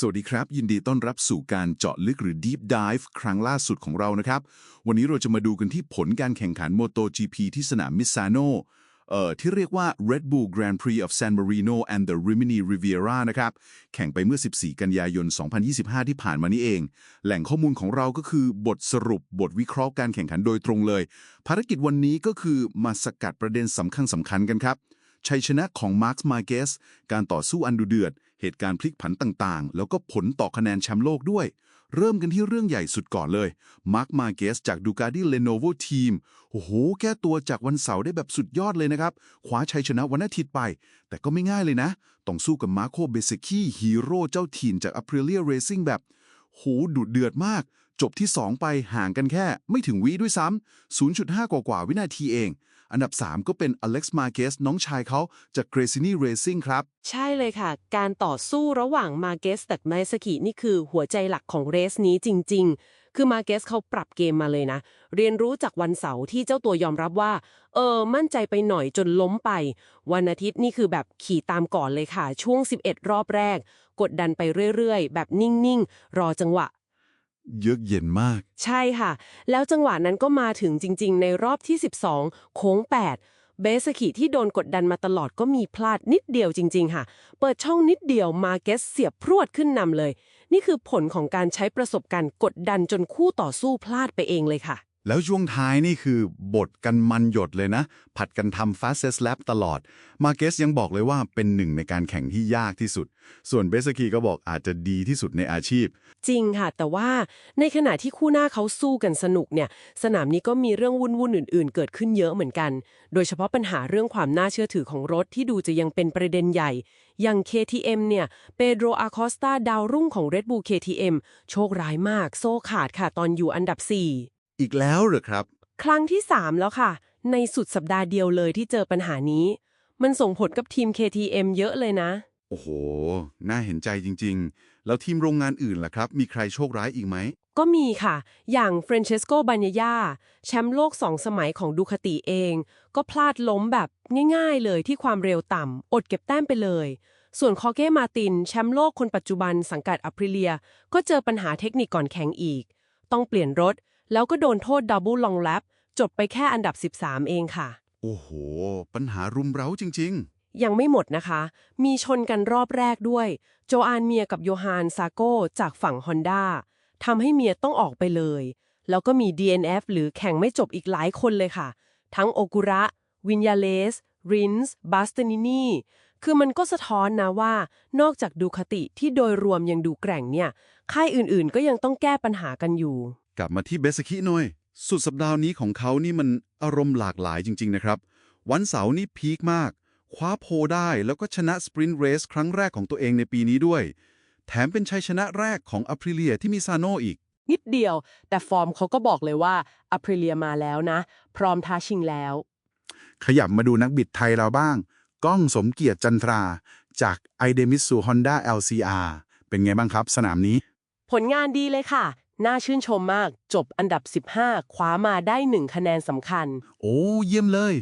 สวัสดีครับ ยินดีต้อนรับสู่การเจาะลึกหรือ Deep Dive ครั้งล่าสุดของเรานะครับ วันนี้เราจะมาดูกันที่ผลการแข่งขัน MotoGP ที่สนามมิสซาโนเอ่อที่เรียกว่า Red Bull Grand Prix of San Marino and the Rimini Riviera นะครับ แข่งไปเมื่อ 14 กันยายน 2025 ที่ผ่านมานี้เอง แหล่งข้อมูลของเราก็คือบทสรุปบทวิเคราะห์การแข่งขันโดยตรงเลย ภารกิจวันนี้ก็คือมาสกัดประเด็นสำคัญสำคัญกันครับ ชัยชนะของมาร์คมาเกสการต่อสู้อันดุเดือด เหตุการณ์พลิกผันต่างๆ แล้วก็ผลต่อคะแนนแชมป์โลกด้วย เริ่มกันที่เรื่องใหญ่สุดก่อนเลยมาร์คมาเกสจากดูกา d ี l เลโนโวทีมโอ้โห แก้ตัวจากวันเสาร์ได้แบบสุดยอดเลยนะครับคว้าชัยชนะวันอาทิตย์ไป แต่ก็ไม่ง่ายเลยนะ ต้องสู้กับมาโคเบเซคีฮีโร่เจ้าถิ่นจาก Aprilia Racing แบบโหดุเดือดมาก จบที่ 2 ไปห่างกันแค่ไม่ถึงวิด้วยซ้ำ 0.5 กว่ากว่าวินาทีเอง อันดับ 3 ก็เป็นอเล็กซ์มาเกสน้องชายเขาจาก g r a c i n i Racing ครับ ใช่เลยค่ะ การต่อสู้ระหว่างมาเกสกับไมสกินี่คือหัวใจหลักของเรสนี้จริง ๆ คือมาเกสเขาปรับเกมมาเลยนะ เรียนรู้จากวันเสาร์ที่เจ้าตัวยอมรับว่า เออ มั่นใจไปหน่อยจนล้มไป วันอาทิตย์นี่คือแบบขี่ตามก่อนเลยค่ะ ช่วง 11 รอบแรก กดดันไปเรื่อยๆ แบบนิ่งๆ รอจังหวะ เยือกเย็นมาก ใช่ค่ะ แล้วจังหวะนั้นก็มาถึงจริง ๆ ในรอบที่ 12 โค้ง 8 เบสกิที่โดนกดดันมาตลอดก็มีพลาดนิดเดียวจริง ๆ ค่ะ เปิดช่องนิดเดียวมาเกสเสียบพรวดขึ้นนำเลย นี่คือผลของการใช้ประสบการณ์กดดันจนคู่ต่อสู้พลาดไปเองเลยค่ะ แล้วช่วงท้ายนี่คือบทกันมันหยดเลยนะ ผัดกันทำ fastest lap ตลอด มาเกสยังบอกเลยว่าเป็นหนึ่งในการแข่งที่ยากที่สุด ส่วนเบสกีก็บอกอาจจะดีที่สุดในอาชีพ จริงค่ะ แต่ว่าในขณะที่คู่หน้าเขาสู้กันสนุกเนี่ย สนามนี้ก็มีเรื่องวุ่นๆอื่น ๆ เกิดขึ้นเยอะเหมือนกัน โดยเฉพาะปัญหาเรื่องความน่าเชื่อถือของรถที่ดูจะยังเป็นประเด็นใหญ่ อย่าง KTM เนี่ยเปโดรอาคอสตาดาวรุ่งของ Red Bull KTM โชคร้ายมาก โซ่ขาดค่ะตอนอยู่อันดับ 4 อีกแล้วเหรอครับ ครั้งที่ 3 แล้วค่ะ ในสุดสัปดาห์เดียวเลยที่เจอปัญหานี้ มันส่งผลกับทีม KTM เยอะเลยนะ โอ้โห น่าเห็นใจจริง ๆ แล้วทีมโรงงานอื่นล่ะครับ มีใครโชคร้ายอีกไหม ก็มีค่ะ อย่างเฟรนเชสโกบ a นยาแชมป์โลกสองสมัยของดูคาติเอง ก็พลาดล้มแบบง่าย ๆ เลยที่ความเร็วต่ำอดเก็บแต้มไปเลยส่วนคอเก้มาติน แชมป์โลกคนปัจจุบันสังกัดอ p ริเลีย ก็เจอปัญหาเทคนิคก่อนแข่งอีก ต้องเปลี่ยนรถ แล้วก็โดนโทษดับเบิลลองแลปจบไปแค่อันดับ 13 เองค่ะ โอ้โห ปัญหารุมเร้าจริงยังไม่หมดนะคะ มีชนกันรอบแรกด้วย โจอานเมียกับโยฮานซาโกจากฝั่งฮอนด้าทำให้เมียต้องออกไปเลย แล้วก็มี DNF หรือแข่งไม่จบอีกหลายคนเลยค่ะ ทั้งโอกุระ วินยาเลส รินส์บัสเตนินีคือมันก็สะท้อนนะว่า นอกจากดูคติที่โดยรวมยังดูแกร่งเนี่ย ค่ายอื่นๆ ก็ยังต้องแก้ปัญหากันอยู่ๆ กลับมาที่เบสกิหน่อย สุดสัปดาห์นี้ของเขานี่มันอารมณ์หลากหลายจริง ๆ นะครับ วันเสาร์นี่พีคมาก คว้าโพลได้แล้วก็ชนะสปรินต์เรสครั้งแรกของตัวเองในปีนี้ด้วย แถมเป็นชัยชนะแรกของอ p ริเลียที่มีซาโนอีก นิดเดียว แต่ฟอร์มเขาก็บอกเลยว่าอ p ริเลียมาแล้วนะ พร้อมท้าชิงแล้ว ขยับมาดูนักบิดไทยเราบ้าง ก้องสมเกียรติจันทรา จากไอเดมิสูฮอนด้า LCR เป็นไงบ้างครับ สนามนี้ ผลงานดีเลยค่ะ น่าชื่นชมมาก จบอันดับ 15 คว้ามาได้หนึ่งคะแนนสำคัญ โอ้เยี่ยมเลย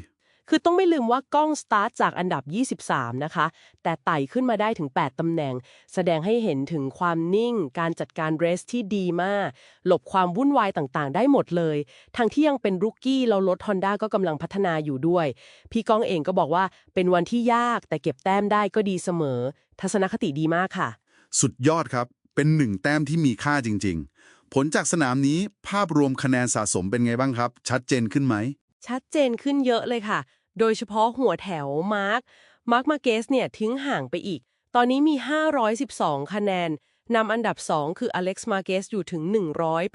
คือต้องไม่ลืมว่ากล้องสตาร์ทจากอันดับ 23 นะคะ แต่ไต่ขึ้นมาได้ถึง 8ตำแหน่ง แสดงให้เห็นถึงความนิ่ง การจัดการเรสที่ดีมาก หลบความวุ่นวายต่างๆ ได้หมดเลย ทั้งที่ยังเป็นรุกกี้เรารถ Honda ก็กำลังพัฒนาอยู่ด้วย พี่ก้องเองก็บอกว่าเป็นวันที่ยากแต่เก็บแต้มได้ก็ดีเสมอ ทัศนคติดีมากค่ะ สุดยอดครับ เป็นหนึ่งแต้มที่มีค่าจริง ๆ ผลจากสนามนี้ภาพรวมคะแนนสะสมเป็นไงบ้างครับ ชัดเจนขึ้นไหม ชัดเจนขึ้นเยอะเลยค่ะ โดยเฉพาะหัวแถวมาร์ค มาร์คมาเกสเนี่ยทิ้งห่างไปอีก ตอนนี้มี 512 คะแนนนำอันดับ 2 คืออเล็กซ์มาเกสอยู่ถึง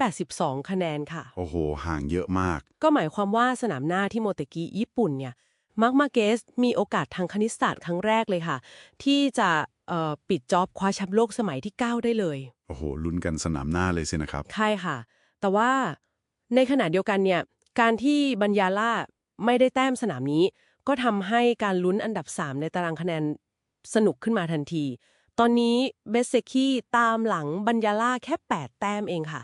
182 คะแนนค่ะ โอ้โห ห่างเยอะมาก ก็หมายความว่าสนามหน้าที่โมเตกิญี่ปุ่นเนี่ยมาร์คมาเกสมีโอกาสทางคณิตศาสตร์ครั้งแรกเลยค่ะ ที่จะเอ่อ ปิดจ็อบคว้าแชมป์โลกสมัยที่ 9 ได้เลย โอ้โหลุ้นกันสนามหน้าเลยสินะครับ ใช่ค่ะ แต่ว่าในขณะเดียวกันเนี่ยการที่บัญญาล่าไม่ได้แต้มสนามนี้ ก็ทำให้การลุ้นอันดับ 3 ในตารางคะแนนสนุกขึ้นมาทันที ตอนนี้เบสเซคีตามหลังบัญญาล่าแค่ 8 แต้มเองค่ะ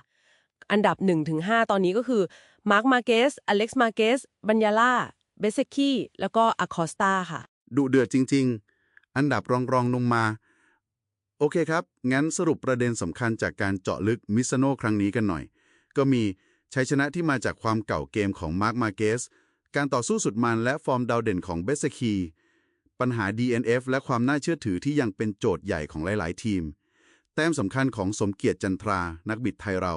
อันดับ 1-5 ตอนนี้ก็คือมาร์คมาเกสอเล็กซ์มาเกสบัญญาล่าเบสเซคีแล้วก็อะคอสตาค่ะ ดุเดือดจริง ๆ อันดับรองรองลงมา โอเคครับ งั้นสรุปประเด็นสำคัญจากการเจาะลึกมิซโนครั้งนี้กันหน่อย ก็มีชัยชนะที่มาจากความเก่าเกมของมาร์คมาเกส การต่อสู้สุดมันและฟอร์มดาวเด่นของเบสคี ปัญหา DNF และความน่าเชื่อถือที่ยังเป็นโจทย์ใหญ่ของหลาย ๆ ทีม แต้มสำคัญของสมเกียรติจันทรา นักบิดไทยเรา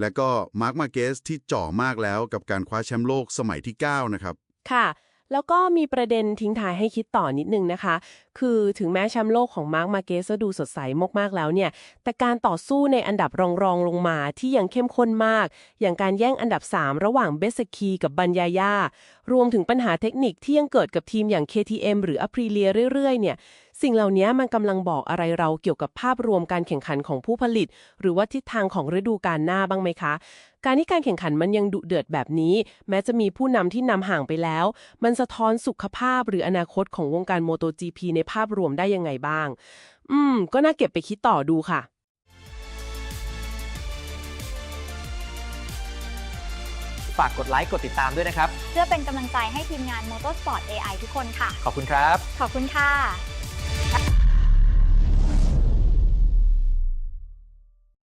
และก็มาร์คมาเกสที่จ่อมากแล้วกับการคว้าแชมป์โลกสมัยที่ 9 นะครับ ค่ะ แล้วก็มีประเด็นทิ้งท้ายให้คิดต่อนิดนึงนะคะ คือถึงแม้แชมป์โลกของมาร์คมาเกสจะดูสดใสมากๆแล้วเนี่ย แต่การต่อสู้ในอันดับรองๆลงมาที่ยังเข้มข้นมาก อย่างการแย่งอันดับ 3 ระหว่างเบสคีกับบัญญาย่ารวมถึงปัญหาเทคนิคที่ยังเกิดกับทีมอย่าง KTM หรือ Aprilia เรื่อยๆเนี่ย สิ่งเหล่านี้มันกำลังบอกอะไรเราเกี่ยวกับภาพรวมการแข่งขันของผู้ผลิต หรือว่าทิศทางของฤดูกาลหน้าบ้างไหมคะ การที่การแข่งขันมันยังดุเดือดแบบนี้ แม้จะมีผู้นำที่นำห่างไปแล้ว มันสะท้อนสุขภาพหรืออนาคตของวงการ MotoGP ในภาพรวมได้ยังไงบ้าง อืม ก็น่าเก็บไปคิดต่อดูค่ะฝากกดไลค์กดติดตามด้วยนะครับ เพื่อเป็นกำลังใจให้ทีมงาน Motorsport AI ทุกคนค่ะ ขอบคุณครับ ขอบคุณค่ะ